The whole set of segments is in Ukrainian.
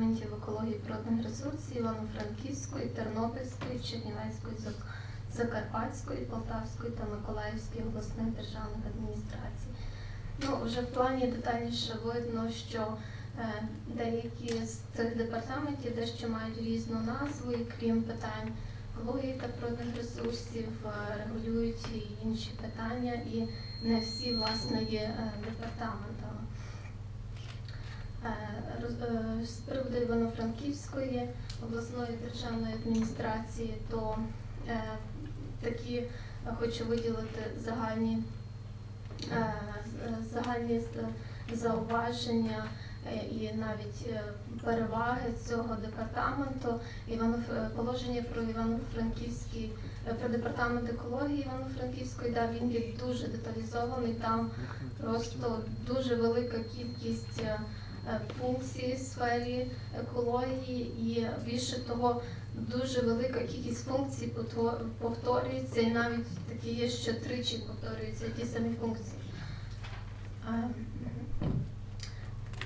департаментів екології природних ресурсів Івано-Франківської, Тернопільської, Чернівецької, Закарпатської, Полтавської та Миколаївської обласних державних адміністрацій. Ну, вже в плані детальніше видно, що е, деякі з цих департаментів дещо мають різну назву, і крім питань екології та природних ресурсів, е, регулюють і інші питання, і не всі власне є е, департаментами. Е, е, З приводу Івано-Франківської обласної державної адміністрації, то е, такі хочу виділити загальні, загальні зауваження і навіть переваги цього департаменту. Положення про Івано-Франківський про департамент екології Івано-Франківської, да, він є дуже деталізований. Там просто дуже велика кількість е, е, в сфері екології, і більше того, дуже велика кількість функцій повторюється, і навіть такі є, що тричі повторюються ті самі функції.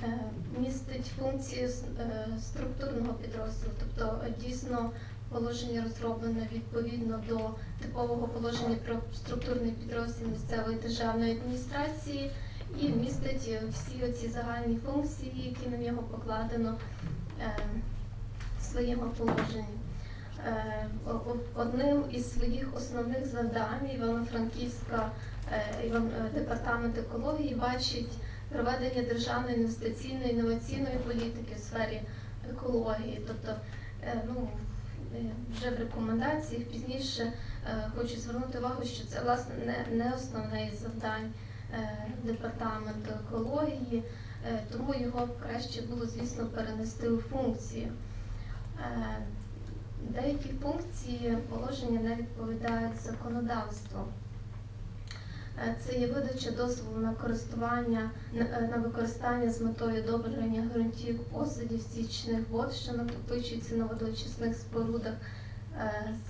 Е, Містить функції е, структурного підрозділу, тобто дійсно положення розроблене відповідно до типового положення про структурний підрозділ місцевої державної адміністрації і містить е, всі оці загальні функції, які на нього покладено е, в своєму положенні. Е, Одним із своїх основних завдань Івано-Франківська Іван- департамент екології бачить проведення державної інвестиційної інноваційної політики в сфері екології. Тобто, ну, вже в рекомендаціях пізніше хочу звернути увагу, що це власне не, не основне із завдань департаменту екології, е, тому його краще було, звісно, перенести у функції. Е, Деякі функції положення не відповідають законодавству. Е, Це є видача дозволу на користування на, е, використання з метою добрення ґрунтів осадів стічних вод, що накопичуються на водоочисних спорудах, е,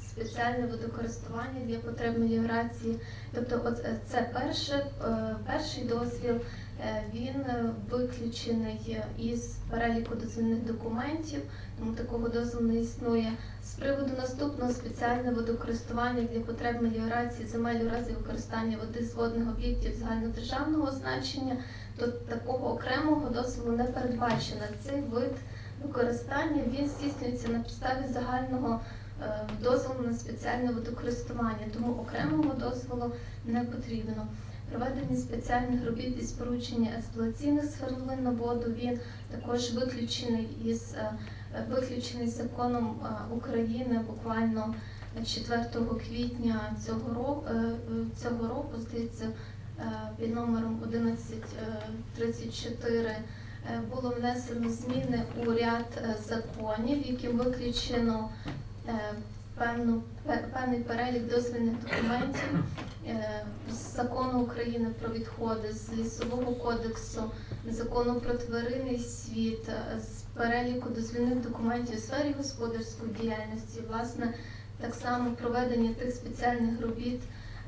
спеціальне водокористування для потреб меліорації. Тобто, е, це перше, е, перший дозвіл. е, Він е, виключений е, із переліку дозвільних документів, тому такого дозволу не існує. З приводу наступного спеціальне водокористування для потреб меліорації земель у разі використання води з водних об'єктів загальнодержавного значення, то такого окремого дозволу не передбачено. Цей вид використання він здійснюється на підставі загального е, дозволу на спеціальне водокористування, тому окремого дозволу не потрібно. Проведення спеціальних робіт із поручення експлуатаційних свердловин на воду він також виключений із е, виключений законом е, України буквально 4 квітня цього року, цього року здається, е, під номером 1134 е, було внесено зміни у ряд е, законів, яким виключено е, певну певний перелік дозвільних документів е, з закону України про відходи, з лісового кодексу, закону про тваринний світ, е, з переліку дозвільних документів у сфері господарської діяльності, власне, так само проведення тих спеціальних робіт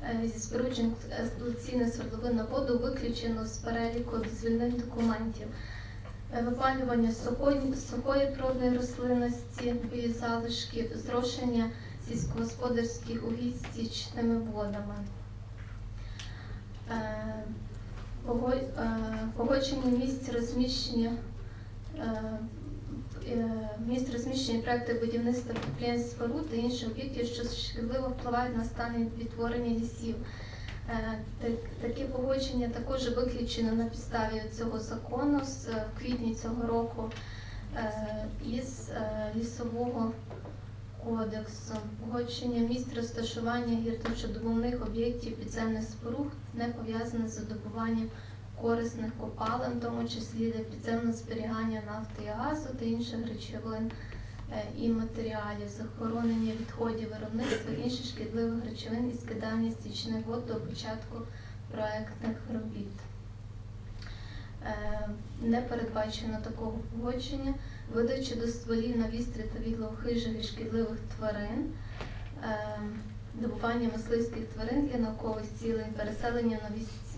е, зі споруджень експлуатаційних свердловин на воду виключено з переліку дозвільних документів. Випалювання сухої, сухої природної рослинності, і залишків, зрошення сільськогосподарських угідь стічними водами. Е, е, Погодження місць розміщення е, місць розміщення проекту будівництва підприємств споруд та інших об'єктів, що шкідливо впливають на стан відтворення лісів. Е, Таке погодження також виключено на підставі цього закону з е, квітні цього року е, із лісового кодексу. Погодження місць розташування гірничодобувних об'єктів підземних споруд не пов'язане з видобуванням корисних копалин, в тому числі для підземного зберігання нафти і газу та інших речовин і матеріалів, захоронення відходів виробництва інших шкідливих речовин і скидання стічних вод до початку проектних робіт. Е, Не передбачено такого погодження, видача дозволів на вістрі та відлов і шкідливих тварин, е, добування мисливських тварин для наукових цілей, переселення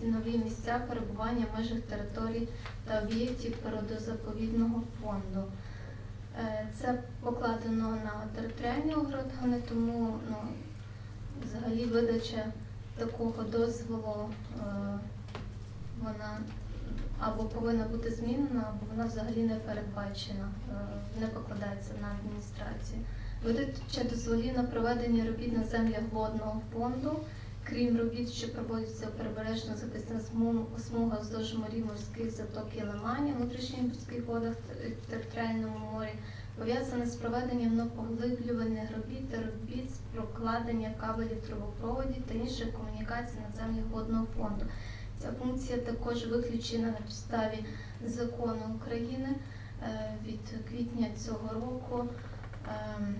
нові місця перебування в межах територій та об'єктів природозаповідного фонду. Це покладено на територіальні органи, тому ну, взагалі видача такого дозволу е, вона або повинна бути змінена, або вона взагалі не передбачена, е, не покладається на адміністрацію. Видача дозволів на проведення робіт на землях водного фонду, крім робіт, що проводяться прибережно захисних смугах вздовж морів морських заток і лиманів, внутрішніх морських водах та територіальному морі, пов'язане з проведенням поглиблювальних робіт та робіт з прокладення кабелів трубопроводів та інших комунікацій на землях водного фонду. Ця функція також виключена на підставі закону України е, від квітня цього року, ем,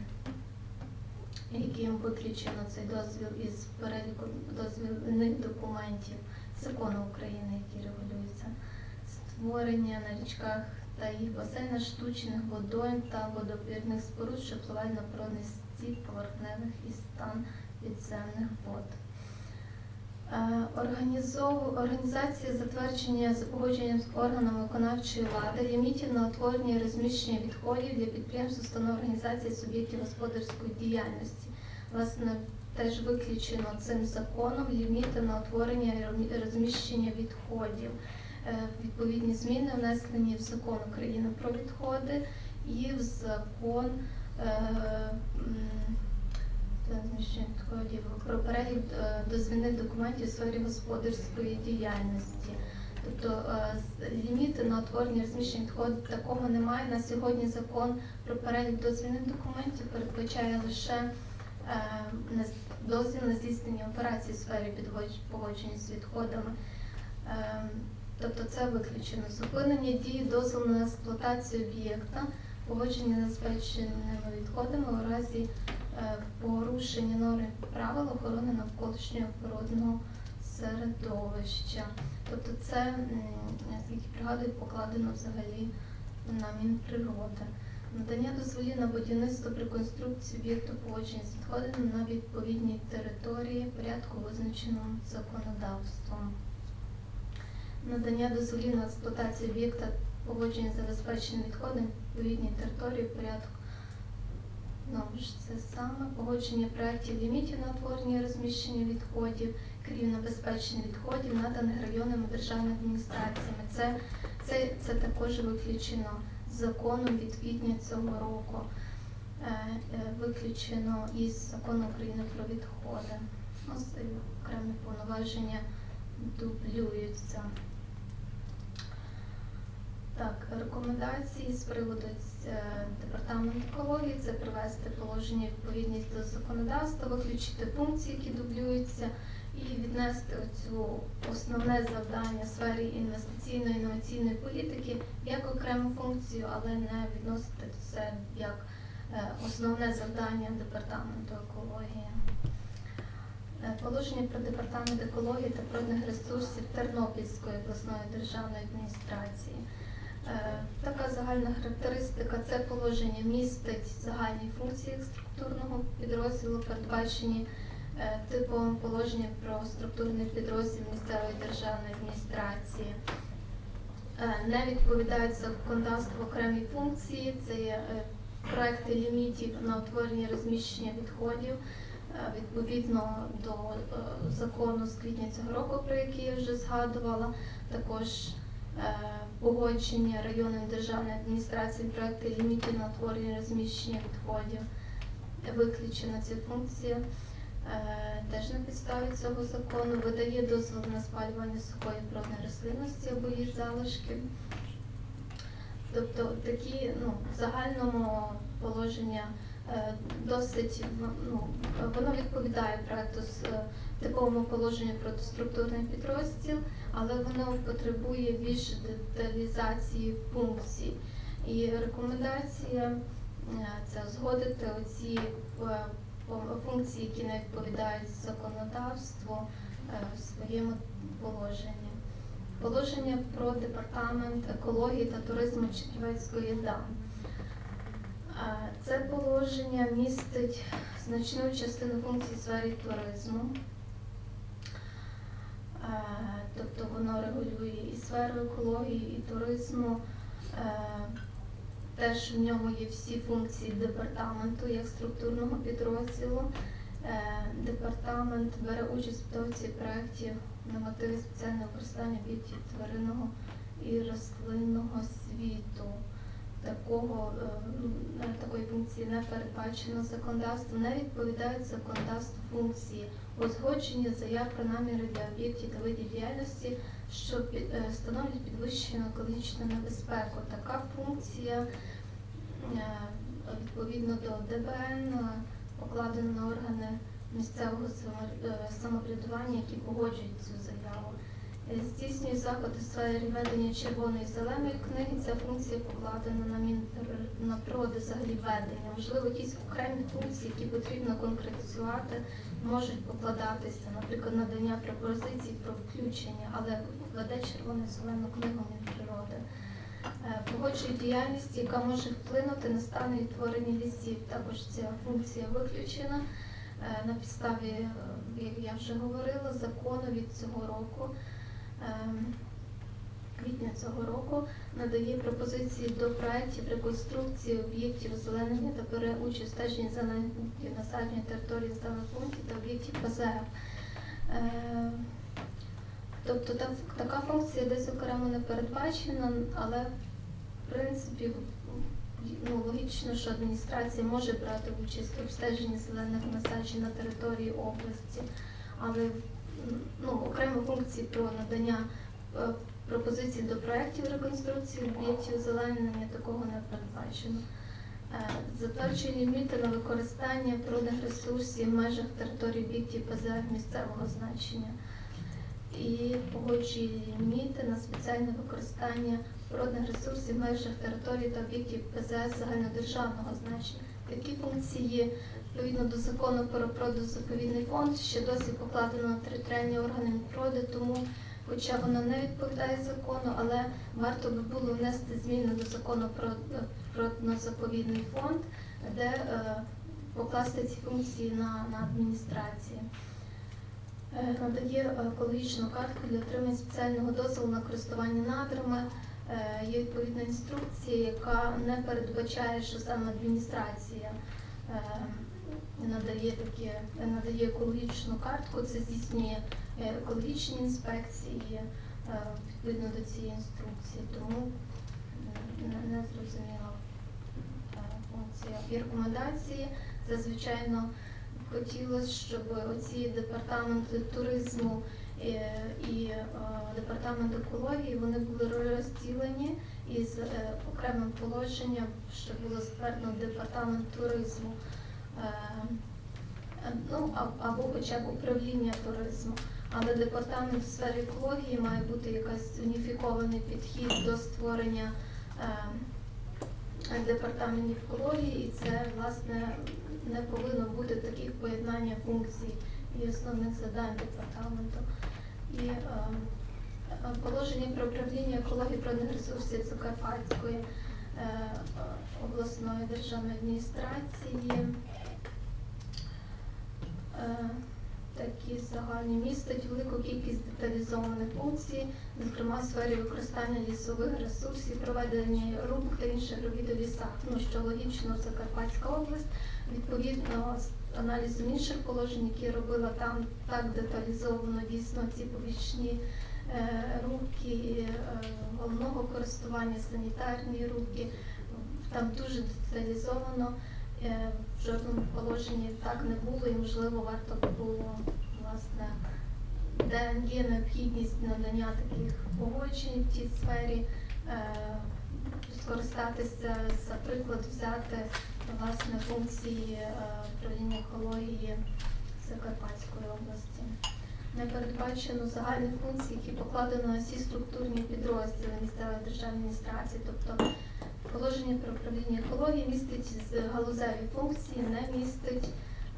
яким виключено цей дозвіл із переліку дозвільних документів закону України, які регулюються створення на річках та їх басейнах штучних водойм та водопірних споруд, що впливають на природний стік поверхневих і стан підземних вод. Е, Організація затвердження за погодженням з органами виконавчої влади лімітів на утворення і розміщення відходів для підприємств, установ організації суб'єктів господарської діяльності. Власне, теж виключено цим законом ліміти на утворення і розміщення відходів. Е, Відповідні зміни внесені в закон України про відходи і в закон. Е, м, та про перелік е, дозвільних документів у сфері господарської діяльності. Тобто е, ліміти на утворення розміщення такого немає. На сьогодні закон про перелік дозвільних документів передбачає лише е, дозвіл на здійснення операцій у сфері погодження з відходами. Тобто це виключено. Зупинення дії дозволу на експлуатацію об'єкта, погодження з небезпечними відходами у разі порушення норм правил охорони навколишнього природного середовища. Тобто це, наскільки пригадую, покладено взагалі на Мінприроди. Надання дозволів на будівництво при конструкції об'єкту поводження з відходами на відповідній території порядку визначеному законодавством. Надання дозволів на експлуатацію об'єкта поводження з забезпеченим відходом відповідній території порядку Знову це саме погодження проєктів лімітів на утворення і розміщення відходів, крім небезпечних відходів, наданих районними державними адміністраціями. Це, це, це також виключено законом від квітня цього року. Е, е, Виключено із закону України про відходи. Ну, окремі повноваження дублюються. Так, рекомендації з приводу е, департаменту екології це привести положення відповідність до законодавства, виключити функції, які дублюються, і віднести оцю основне завдання в сфері інвестиційної інноваційної політики як окрему функцію, але не відносити це як е, основне завдання департаменту екології. Е, Положення про департамент екології та природних ресурсів Тернопільської обласної державної адміністрації. Е, Така загальна характеристика це положення містить загальні функції структурного підрозділу, передбачені е, типовим положенням про структурний підрозділ місцевої державної адміністрації. Е, Не відповідають законодавству окремі функції, це є проекти лімітів на утворення розміщення відходів. Відповідно до закону з квітня цього року, про який я вже згадувала, також погодження районної державної адміністрації проекти лімітів на утворення розміщення відходів. Виключена ця функція. Е, Теж на підставі цього закону видає дозвіл на спалювання сухої природної рослинності або її залишки. Тобто такі ну, в загальному положення е, досить ну, воно відповідає проекту з е, типовому положенню про структурний підрозділ, але воно потребує більш деталізації функцій. І рекомендація е, це згодити оці е, функції, які не відповідають законодавству е, в своєму положенні. Положення про департамент екології та туризму Чернівецької ОДА. Е, Це положення містить значну частину функцій сфері туризму. Тобто воно регулює і сферу екології, і туризму. Е, теж в ньому є всі функції департаменту як структурного підрозділу. Е, Департамент бере участь в підготовці проєктів на мотиви спеціального використання об'єктів тваринного і рослинного світу. Такого, е, такої функції не передбачено законодавством, не відповідають законодавству функції узгодження заяв про наміри для об'єктів та видів діяльності, що е, становлять підвищену екологічну небезпеку. Така функція е, відповідно до ДБН е, покладена на органи місцевого самоврядування, які погоджують цю заяву. Е, Здійснює заходи сфері ведення червоної і зеленої книги. Ця функція покладена на на взагалі ведення. Можливо, якісь окремі функції, які потрібно конкретизувати, можуть покладатися, наприклад, надання пропозицій про включення, але веде червону і зелену книгу Мінприроди. Е, Погоджує діяльність, яка може вплинути на стан відтворення лісів. Також ця функція виключена е, на підставі, як я вже говорила, закону від цього року. Ем, Квітня цього року надає пропозиції до проєктів реконструкції об'єктів озеленення та бере участь в стеженні зелених насадження території зелених пунктів та об'єктів ПЗФ. Е, Тобто та, така функція десь окремо не передбачена, але в принципі ну, логічно, що адміністрація може брати участь в обстеженні зелених насаджень на території області, але ну, окремо функції про надання е, пропозицій до проєктів реконструкції об'єктів озеленення такого не передбачено. Е, Затверджує ліміти на використання природних ресурсів в межах території об'єктів ПЗФ місцевого значення і погоджує ліміти на спеціальне використання природних ресурсів в межах території та об'єктів ПЗС загальнодержавного значення. Такі функції відповідно до закону про природозаповідний фонд ще досі покладено на територіальні органи природи, тому хоча воно не відповідає закону, але варто би було внести зміни до закону про природозаповідний фонд, де е, покласти ці функції на, на адміністрації. Е, Надає екологічну картку для отримання спеціального дозволу на користування надрами. Е, Є відповідна інструкція, яка не передбачає, що саме адміністрація е, надає таке, надає екологічну картку. Це здійснює е, екологічні інспекції е, відповідно до цієї інструкції. Тому не, не зрозуміла е, функція і рекомендації. Це звичайно хотілося, щоб оці департаменти туризму е, і е, департамент екології вони були розділені із е, окремим положенням, що було затверджено департамент туризму. Е, е, Ну, або хоча б управління туризму. Але департамент в сфері екології має бути якийсь уніфікований підхід до створення е, департаментів екології, і це власне не повинно бути таких поєднання функцій і основних завдань департаменту. І е, е, положення про управління екології природних ресурсів Закарпатської е, обласної державної адміністрації. Е, Такі загальні містять велику кількість деталізованих функцій, зокрема в сфері використання лісових ресурсів, проведення рубок та інших робіт у лісах. Ну що логічно, Закарпатська область. Відповідно, з аналізом інших положень, які робила там так деталізовано дійсно ці побічні е, рубки е, головного користування, санітарні рубки. Там дуже деталізовано. Е, В жодному положенні так не було і, можливо, варто було, власне, де є необхідність надання таких погоджень в тій сфері, е, скористатися, за приклад взяти власне функції е, управління екології Закарпатської області. Не передбачено загальні функції, які покладено на всі структурні підрозділи місцевої державної адміністрації, тобто Положення про управління екології містить галузеві функції, не містить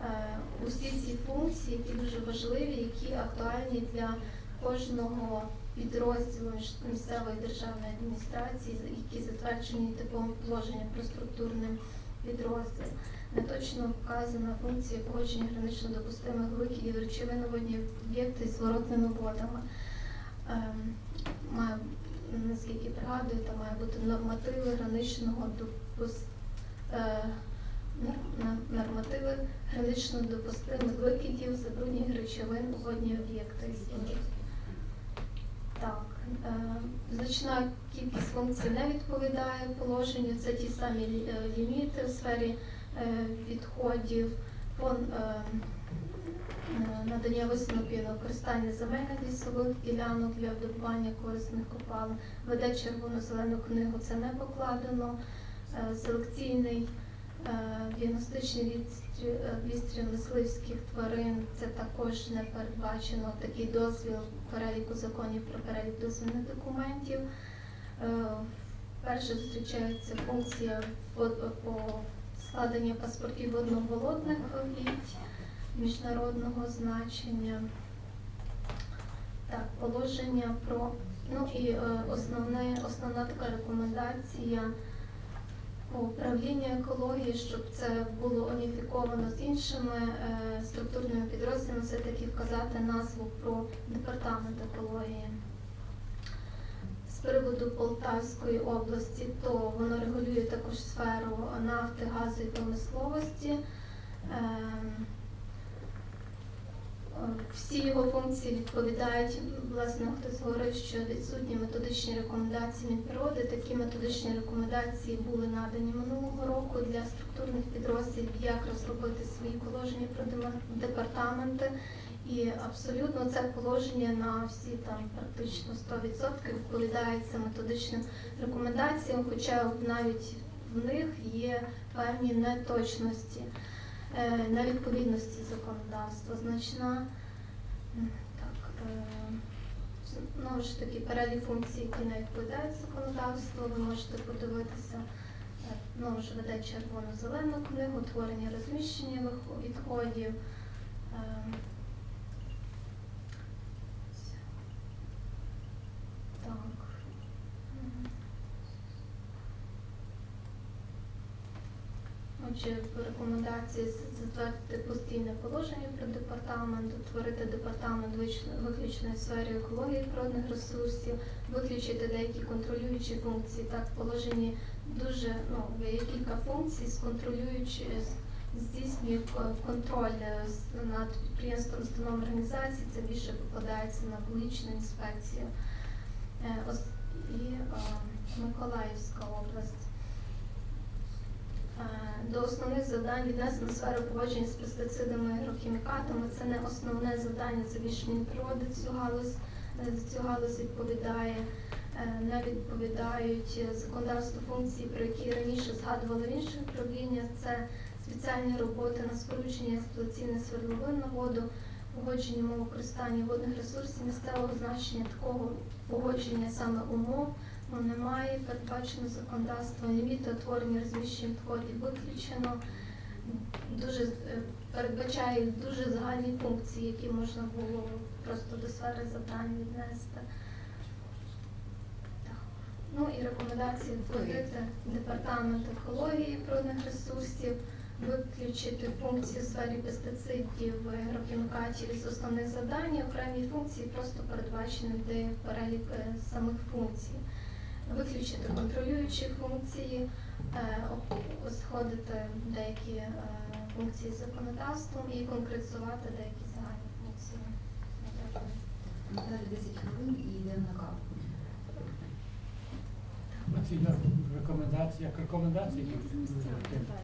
е, усі ці функції, які дуже важливі, які актуальні для кожного підрозділу місцевої державної адміністрації, які затверджені типовим положенням про структурний підрозділ. Неточно вказана функція погодження гранично допустимих викидів речовин водні об'єкти з зворотними водами. Наскільки пригадую, там має бути нормативи граничного доп- допус... е, нормативи гранично допустимих викидів забруднених речовин водні об'єкти. Так, е, значна кількість функцій не відповідає положенню. Це ті самі е, ліміти в сфері відходів, фон, надання висновків на використання земельних лісових ділянок для видобування корисних копалин. Веде червону зелену книгу, це не покладено. Е, Селекційний е, діагностичний відстріл, е, відстріл мисливських тварин це також не передбачено такий дозвіл переліку законів про перелік дозвільних документів. Е, Перше зустрічається функція по складенню паспортів водноволодних угідь міжнародного значення. Так, положення про ну і е, основне, основна така рекомендація по управлінню екології, щоб це було уніфіковано з іншими е, структурними підрозділами, все-таки вказати назву про департамент екології. З приводу Полтавської області, то воно регулює також сферу нафти, газу і промисловості. Всі його функції відповідають, власне, хтось говорив, що відсутні методичні рекомендації Мінприроди. Такі методичні рекомендації були надані минулого року для структурних підрозділів, як розробити свої положення про департаменти. І абсолютно це положення на всі там практично 100% відповідається методичним рекомендаціям, хоча навіть в них є певні неточності, е, невідповідності законодавства значна. Так, е, знову ж таки, перелік функцій, які не відповідають законодавству, ви можете подивитися. Е, Знову ж веде червоно-зелену книгу, творення розміщення відходів. Е, Так. Мгм. Отже, рекомендації затвердити постійне положення про департамент, утворити департамент виключної сфери екології природних ресурсів, виключити деякі контролюючі функції. Так, в положенні дуже ну, є кілька функцій з контролюючи здійснює контроль е, над підприємством, установами організації. Це більше покладається на екологічну інспекцію. Е, І е, Миколаївська область. До основних завдань віднесено сферу поводження з пестицидами і агрохімікатами. Це не основне завдання, це більш Мінприроди цю галузь, е, цю галузь відповідає. Е, Не відповідають е, законодавству функції, про які раніше згадували в інших управліннях. Це спеціальні роботи на споручення експлуатаційних свердловин на воду, погодження умов використання водних ресурсів місцевого значення такого погодження саме умов немає, передбачено законодавство, ліміти утворення розміщення відходів виключено. Дуже е, передбачає дуже загальні функції, які можна було просто до сфери завдань віднести. Ну і рекомендації вводити департамент екології природних ресурсів, виключити функції в сфері пестицидів, агрохімікатів із основних завдань, окремі функції просто передбачені де перелік е, самих функцій. Виключити контролюючі функції, е, сходити деякі е, функції з законодавством і конкретизувати деякі загальні функції. Дякую. Далі 10 хвилин і йдемо на каву. Оці рекомендації, як рекомендації,